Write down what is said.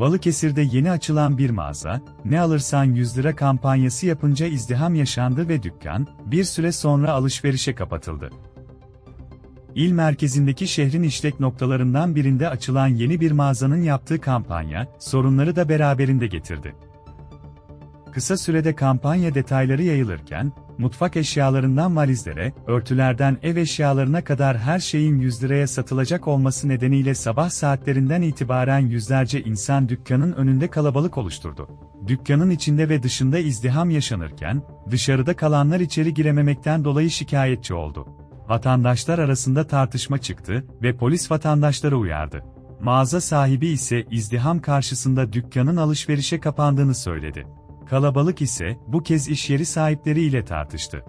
Balıkesir'de yeni açılan bir mağaza, ne alırsan 100 lira kampanyası yapınca izdiham yaşandı ve dükkan, bir süre sonra alışverişe kapatıldı. İl merkezindeki şehrin işlek noktalarından birinde açılan yeni bir mağazanın yaptığı kampanya, sorunları da beraberinde getirdi. Kısa sürede kampanya detayları yayılırken, mutfak eşyalarından valizlere, örtülerden ev eşyalarına kadar her şeyin 100 liraya satılacak olması nedeniyle sabah saatlerinden itibaren yüzlerce insan dükkanın önünde kalabalık oluşturdu. Dükkanın içinde ve dışında izdiham yaşanırken, dışarıda kalanlar içeri girememekten dolayı şikayetçi oldu. Vatandaşlar arasında tartışma çıktı ve polis vatandaşları uyardı. Mağaza sahibi ise izdiham karşısında dükkanın alışverişe kapandığını söyledi. Kalabalık ise bu kez iş yeri sahipleriyle tartıştı.